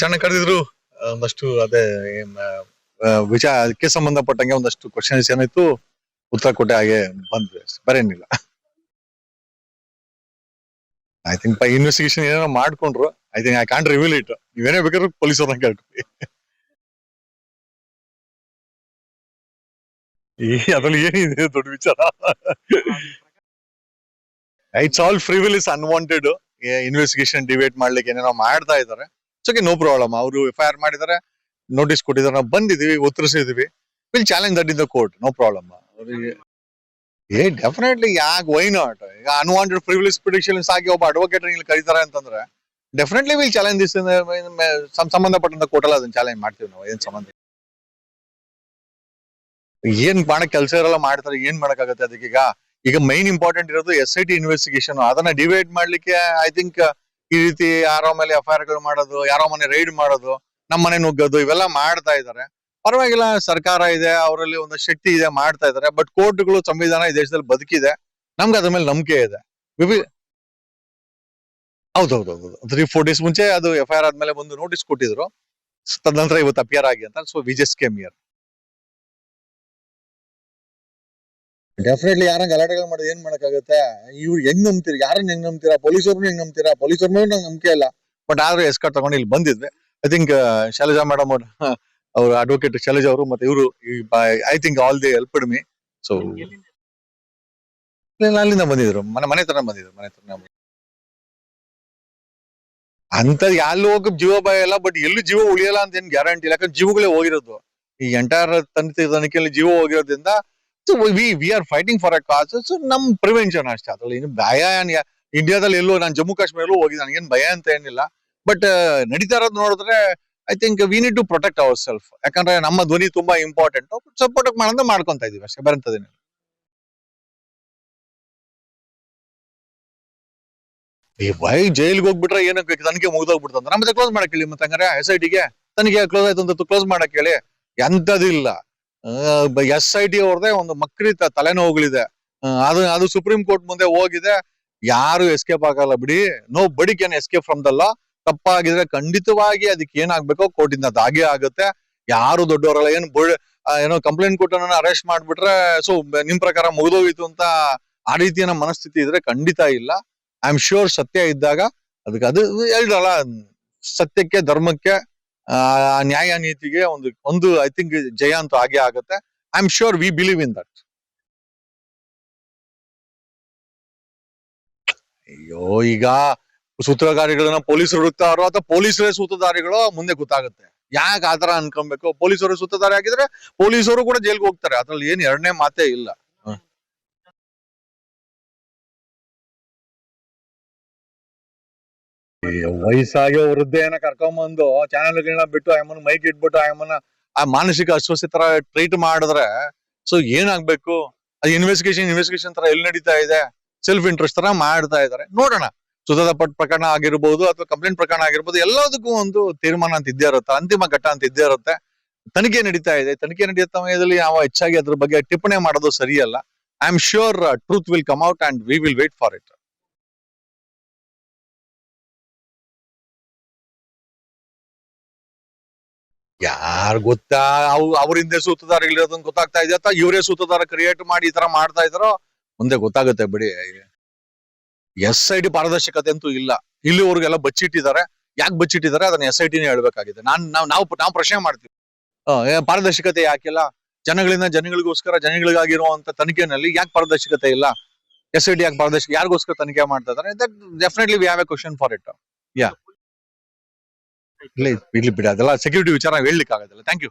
ಚೆನ್ನಾಗಿ ಕರೆದಿದ್ರು. ಒಂದಷ್ಟು ಅದೇ ವಿಚಾರ, ಅದಕ್ಕೆ ಸಂಬಂಧಪಟ್ಟಂಗೆ ಒಂದಷ್ಟು ಕ್ವಶನ್ಸ್ ಏನಾಯ್ತು, ಉತ್ತರ ಕೊಟ್ಟೆ ಹಾಗೆ ಬಂದ್ವಿ ಬರೇನಿಲ್ಲ ಐ ಥಿಂಕ್ ಇನ್ವೆಸ್ಟಿಗೇಷನ್ ಏನೋ ಮಾಡ್ಕೊಂಡ್ರು I think I can't reveal it ನೀವೇನೇ ಬೇಕಾದ್ರೂ ಪೊಲೀಸ್ ಅವ್ರನ್ನ ಕೇಳ್ಕೊಳ್ಳಿ ಅದ್ರಲ್ಲಿ ಏನಿದೆ, ದೊಡ್ಡ ವಿಚಾರ. It's all privileges unwanted investigation debate ಮಾಡ್ಲಿಕ್ಕೆ ಏನೇನೋ ಮಾಡ್ತಾ ಇದ್ದಾರೆ. ಓಕೆ ನೋ ಪ್ರಾಬ್ಲಮ್ ಅವರು ಎಫ್ ಐ ಆರ್ ಮಾಡಿದಾರೆ ನೋಟಿಸ್ ಕೊಟ್ಟಿದ್ದಾರೆ ನಾವು ಬಂದಿದೀವಿ ಉತ್ತರಿಸಿದೀವಿ. Will challenge that in the court no problem ಅವರಿಗೆ ಏ ಡೆಫಿನೆಟ್ಲಿ ಯಾಕೆ ವೈ ನಾಟ್ ಈಗ ಅನ್ವಾಂಟೆಡ್ ಪ್ರಿವಿಲೇಜ್ ಪ್ರಿಡಿಕ್ಷನ್ಸ್ ಆಗಿ ಒಬ್ಬ ಅಡ್ವೊಕೇಟ್ ಇಲ್ಲಿ ಕರೀತಾರೆ ಅಂತಂದ್ರೆ ಡೆಫಿನೆಟ್ಲಿ ವಿಲ್ ಚಾಲೆಂಜ್ ದಿಸ್ ಸಂಬಂಧಪಟ್ಟಂತ ಕೋರ್ಟಲ್ಲಿ ಅದನ್ನ ಚಾಲೆಂಜ್ ಮಾಡ್ತೀವಿ ನಾವು, ಏನ್ ಸಂಬಂಧ? ಏನ್ ಮಾಡಕ್ ಕೆಲಸ ಇರಲ್ಲ, ಮಾಡ್ತಾರೆ, ಏನ್ ಮಾಡಕ್ಕಾಗತ್ತೆ ಅದಕ್ಕೀಗ? ಈಗ ಮೈನ್ ಇಂಪಾರ್ಟೆಂಟ್ ಇರೋದು ಎಸ್ ಐ ಟಿ ಇನ್ವೆಸ್ಟಿಗೇಷನ್ ಅದನ್ನ ಡಿವೈಡ್ ಮಾಡ್ಲಿಕ್ಕೆ ಐ ಥಿಂಕ್ ಈ ರೀತಿ ಯಾರೋ ಮೇಲೆ ಎಫ್ಗಳು ಮಾಡೋದು, ಯಾರೋ ಮನೆ ರೈಡ್ ಮಾಡೋದು ನಮ್ಮ ಮನೆ ನುಗ್ಗೋದು, ಇವೆಲ್ಲ ಮಾಡ್ತಾ ಇದ್ದಾರೆ. ಪರವಾಗಿಲ್ಲ, ಸರ್ಕಾರ ಇದೆ, ಅವರಲ್ಲಿ ಒಂದು ಶಕ್ತಿ ಇದೆ ಮಾಡ್ತಾ ಇದ್ದಾರೆ, ಬಟ್ ಕೋರ್ಟ್ಗಳು ಸಂವಿಧಾನ ಈ ದೇಶದಲ್ಲಿ ಬದುಕಿದೆ. ನಮ್ಗೆ ಅದ್ರ ಮೇಲೆ ನಂಬಿಕೆ ಇದೆ. ವಿವಿ ಹೌದೌದೌದು ತ್ರೀ ಫೋರ್ ಡೇಸ್ ಮುಂಚೆ ಅದು ಎಫ್ ಐ ಆರ್ ಆದ್ಮೇಲೆ ಒಂದು ನೋಟಿಸ್ ಕೊಟ್ಟಿದ್ರು. ತದನಂತರ ಇವತ್ತು ಅಪಿಯರ್ ಆಗಿ ಅಂತ, so we just came here. Definitely ಯಾರನ್ನ ಗಲಾಟೆಗಳು ಮಾಡೋದು ಏನ್ ಮಾಡಕ್ಕಾಗತ್ತೆ? ಇವ್ರು ಹೆಂಗ್ ನಂಬ್ತೀರಾ? ಯಾರನ್ನ ಹೆಂಗ್ ನಂಬ್ತೀರಾ? ಪೊಲೀಸವ್ರನ್ನ ಹೆಂಗ್ ನಂಬ್ತೀರಾ? ಪೊಲೀಸವ್ರ ಮೇಲೆ ನಂಗೆ ನಂಬಿಕೆ ಇಲ್ಲ. ಬಟ್ ಆದ್ರೆ ಎಸ್ಕಾಟ್ ತಗೊಂಡು ಇಲ್ಲಿ ಬಂದಿದ್ವಿ. ಐ ಥಿಂಕ್ ಶೈಲಜಾ ಮೇಡಮ್ ಅವ್ರು ಅಡ್ವೊಕೇಟ್ ಶೈಲಜಾ ಅವರು ಮತ್ತೆ ಇವರು I think all the helped me so ಅಲ್ಲಿಂದ ಬಂದಿದ್ರು. ಮನೆ ಮನೆ ತರ ಬಂದಿದ್ರು, ಮನೆ ತರ ಅಂತ ಅಲ್ಲಿ ಹೋಗ ಜೀವ ಭಯ ಇಲ್ಲ ಬಟ್ ಎಲ್ಲೂ ಜೀವ ಉಳಿಯಲ್ಲ ಅಂತ ಏನ್ ಗ್ಯಾರಂಟಿ ಇಲ್ಲ. ಯಾಕಂದ್ರೆ ಜೀವಗಳೇ ಹೋಗಿರೋದು. ಈ ಎಂಟೈರ್ ತನಿಖೆ ತನಿಖೆಯಲ್ಲಿ ಜೀವ ಹೋಗಿರೋದ್ರಿಂದ so we we are fighting for a cause so ನಮ್ ಪ್ರಿವೆನ್ಷನ್ ಅಷ್ಟೇ. ಅದ್ರಲ್ಲಿ ಏನು ಭಯ ಇಂಡಿಯಾದಲ್ಲಿ ಎಲ್ಲೋ ನಾನು ಜಮ್ಮು ಕಾಶ್ಮೀರಲ್ಲೂ ಹೋಗಿದ್ದೆ. ನನಗೇನು ಭಯ ಅಂತ ಏನಿಲ್ಲ. ಬಟ್ ನಡೀತಾ ಇರೋದು ನೋಡಿದ್ರೆ I think we need to protect ourself ಯಾಕಂದ್ರೆ ನಮ್ಮ ಧ್ವನಿ ತುಂಬಾ ಇಂಪಾರ್ಟೆಂಟ್ ಸಪೋರ್ಟ್ ಮಾಡೋದು ಮಾಡ್ಕೊಂತ ಇದೀವಿ ಅಷ್ಟೇ. ಬರಂತದೇನಿಲ್ಲ ಈ ಬೈ ಜೈಲ್ಗೆ ಹೋಗ್ಬಿಟ್ರೆ ಏನಕ್ಕೆ ತನಿಖೆ ಮುಗಿದೋಗ್ಬಿಡ್ತಂದ್ರೆ ನಮ್ಮ ಕ್ಲೋಸ್ ಮಾಡಕ್ ಹೇಳಿ, ಮತ್ತೆ ಹಂಗಾರೆ ಎಸ್ ಐ ಟಿಗೆ ತನಿಖೆ ಕ್ಲೋಸ್ ಆಯ್ತು ಅಂತ ಕ್ಲೋಸ್ ಮಾಡಕ್ ಹೇಳಿ. ಎಂತದಿಲ್ಲ. ಎಸ್ ಐ ಟಿ ಅವ್ರದೇ ಒಂದು ಮಕ್ಕಳಿತ ತಲೆನೋವುಗಳಿದೆ. ಅದು ಅದು ಸುಪ್ರೀಂ ಕೋರ್ಟ್ ಮುಂದೆ ಹೋಗಿದೆ. ಯಾರು ಎಸ್ಕೇಪ್ ಆಗಲ್ಲ ಬಿಡಿ. Nobody can escape from ದಲ್ಲ ತಪ್ಪಾಗಿದ್ರೆ ಖಂಡಿತವಾಗಿ ಅದಕ್ಕೆ ಏನಾಗ್ಬೇಕೋ ಕೋರ್ಟಿಂದ ಅದಾಗೆ ಆಗುತ್ತೆ. ಯಾರು ದೊಡ್ಡವರಲ್ಲ ಏನು ಏನೋ ಕಂಪ್ಲೇಂಟ್ ಕೊಟ್ಟು ಅರೆಸ್ಟ್ ಮಾಡ್ಬಿಟ್ರೆ, ಸೊ, ನಿಮ್ ಪ್ರಕಾರ ಮುಗಿದೋಗಿತ್ತು ಅಂತ ಆ ರೀತಿಯ ಮನಸ್ಥಿತಿ ಇದ್ರೆ ಖಂಡಿತ ಇಲ್ಲ. ಐ ಆಮ್ ಶ್ಯೂರ್ ಸತ್ಯ ಇದ್ದಾಗ ಅದಕ್ಕೆ ಅದು ಹೇಳಿದ್ರಲ್ಲ ಸತ್ಯಕ್ಕೆ ಧರ್ಮಕ್ಕೆ ಆ ನ್ಯಾಯ ನೀತಿಗೆ ಒಂದು ಒಂದು ಐ ಥಿಂಕ್ ಜಯ ಅಂತ ಹಾಗೆ ಆಗುತ್ತೆ. I am sure we believe in that ಅಯ್ಯೋ, ಈಗ ಸೂತ್ರಧಾರಿಗಳನ್ನ ಪೊಲೀಸರು ಹುಡುಕ್ತಾರೋ ಅಥವಾ ಪೊಲೀಸರೇ ಸೂತ್ರಧಾರಿಗಳು ಮುಂದೆ ಗೊತ್ತಾಗುತ್ತೆ. ಯಾಕೆ ಆತರ ಅನ್ಕೊಬೇಕು? ಪೊಲೀಸರು ಸೂತ್ರಧಾರಿ ಆಗಿದ್ರೆ ಪೊಲೀಸರು ಕೂಡ ಜೈಲ್ಗೆ ಹೋಗ್ತಾರೆ. ಅದ್ರಲ್ಲಿ ಏನ್ ಎರಡನೇ ಮಾತೇ ಇಲ್ಲ. ವಯಸ್ಸಾಗಿ ವೃದ್ಧೆಯನ್ನ ಕರ್ಕೊಂಬಂದು ಚಾನೆಲ್ಗಳನ್ನ ಬಿಟ್ಟು ಆಯಮ್ಮನ ಮೈಕ್ ಇಟ್ಬಿಟ್ಟು ಆಯಮ್ಮನ ಆ ಮಾನಸಿಕ ಅಸ್ವಸ್ಥತರ ತರ ಟ್ರೀಟ್ ಮಾಡಿದ್ರೆ ಸೊ ಏನಾಗ್ಬೇಕು? ಅದು ಇನ್ವೆಸ್ಟಿಗೇಷನ್ ಇನ್ವೆಸ್ಟಿಗೇಷನ್ ತರ ಎಲ್ಲಿ ನಡೀತಾ ಇದೆ? ಸೆಲ್ಫ್ ಇಂಟ್ರೆಸ್ಟ್ ತರ ಮಾಡ್ತಾ ಇದಾರೆ ನೋಡೋಣ. ಸುಧಾದ ಪಟ್ ಪ್ರಕರಣ ಆಗಿರ್ಬೋದು ಅಥವಾ ಕಂಪ್ಲೇಂಟ್ ಪ್ರಕರಣ ಆಗಿರ್ಬೋದು ಎಲ್ಲದಕ್ಕೂ ಒಂದು ತೀರ್ಮಾನ ಅಂತ ಇದ್ದೇ ಇರುತ್ತೆ. ಅಂತಿಮ ಘಟ್ಟ ಅಂತ ಇದ್ದೇ ಇರುತ್ತೆ. ತನಿಖೆ ನಡೀತಾ ಇದೆ. ತನಿಖೆ ನಡೆಯೋ ಸಮಯದಲ್ಲಿ ಯಾವ ಹೆಚ್ಚಾಗಿ ಅದ್ರ ಬಗ್ಗೆ ಟಿಪ್ಪಣಿ ಮಾಡೋದು ಸರಿಯಲ್ಲ. I am sure truth will come out and we will wait for it ಯಾರ್ ಗೊತ್ತಾ? ಅವ್ ಅವ್ರ ಹಿಂದೆ ಇಲ್ಲಿರೋದನ್ನ ಗೊತ್ತಾಗ್ತಾ ಇದೆ ಅಥವಾ ಇವರೇ ಸೂತದಾರ ಕ್ರಿಯೇಟ್ ಮಾಡಿ ಈ ತರ ಮಾಡ್ತಾ ಇದಾರೋ ಮುಂದೆ ಗೊತ್ತಾಗುತ್ತೆ ಬಿಡಿ. ಎಸ್ ಐ ಡಿ ಪಾರದರ್ಶಕತೆ ಅಂತೂ ಇಲ್ಲ. ಇಲ್ಲಿವರೆಗೆಲ್ಲ ಬಚ್ಚಿಟ್ಟಿದ್ದಾರೆ. ಯಾಕೆ ಬಚ್ಚಿಟ್ಟಿದ್ದಾರೆ? ಅದನ್ನ ಎಸ್ ಐ ಟಿನೇ ಹೇಳ್ಬೇಕಾಗಿದೆ. ನಾನ್, ನಾವು ನಾವು ನಾವು ಪ್ರಶ್ನೆ ಮಾಡ್ತೀವಿ. ಪಾರದರ್ಶಕತೆ ಯಾಕಿಲ್ಲ? ಜನಗಳಿಂದ ಜನಗಳಿಗೋಸ್ಕರ ಜನಗಳಿಗಾಗಿರುವಂತ ತನಿಖೆನಲ್ಲಿ ಯಾಕೆ ಪಾರದರ್ಶಕತೆ ಇಲ್ಲ? ಎಸ್ ಐ ಟಿ ಯಾಕೆ ಪಾರದರ್ಶಕ, ಯಾರಿಗೋಸ್ಕರ ತನಿಖೆ ಮಾಡ್ತಾ ಇದಾರೆ definitely we have a question for it ಯಾ ಇಲ್ಲ ಇರ್ಲಿ ಬಿಡಿ ಅದೆಲ್ಲ ಸೆಕ್ಯೂರಿಟಿ ವಿಚಾರ ನಾವ್ ಹೇಳ್ಲಿಕ್ಕೆ ಆಗೋದಿಲ್ಲ ಥ್ಯಾಂಕ್ ಯು